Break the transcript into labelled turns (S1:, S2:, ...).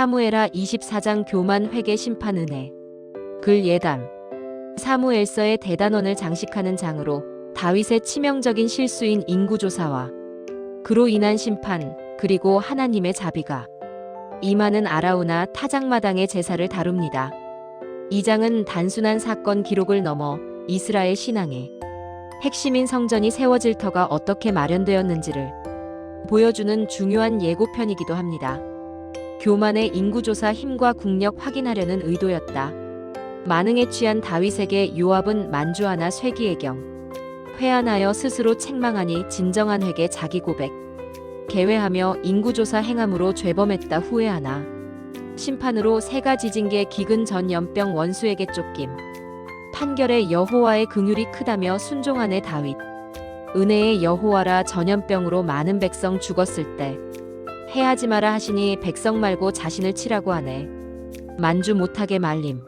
S1: 사무엘하 24장 교만 회개 심판 은혜 글 예담 사무엘서의 대단원을 장식하는 장으로 다윗의 치명적인 실수인 인구조사와 그로 인한 심판 그리고 하나님의 자비가 임하는 아라우나 타작마당의 제사를 다룹니다. 이 장은 단순한 사건 기록을 넘어 이스라엘 신앙의 핵심인 성전이 세워질 터가 어떻게 마련되었는지를 보여주는 중요한 예고편이기도 합니다. 교만의 인구조사 힘과 국력 확인하려는 의도였다. 만응에 취한 다윗에게 요압은 만주하나 쇠기의경. 회한하여 스스로 책망하니 진정한 회개 자기 고백. 개회하며 인구조사 행함으로 죄범했다 후회하나. 심판으로 지진 게 기근 전 연병 원수에게 쫓김. 판결에 여호와의 긍휼이 크다며 순종하네 다윗. 은혜의 여호와라 전염병으로 많은 백성 죽었을 때 해하지 마라 하시니 백성 말고 자신을 치라고 하네. 만주 못하게 말림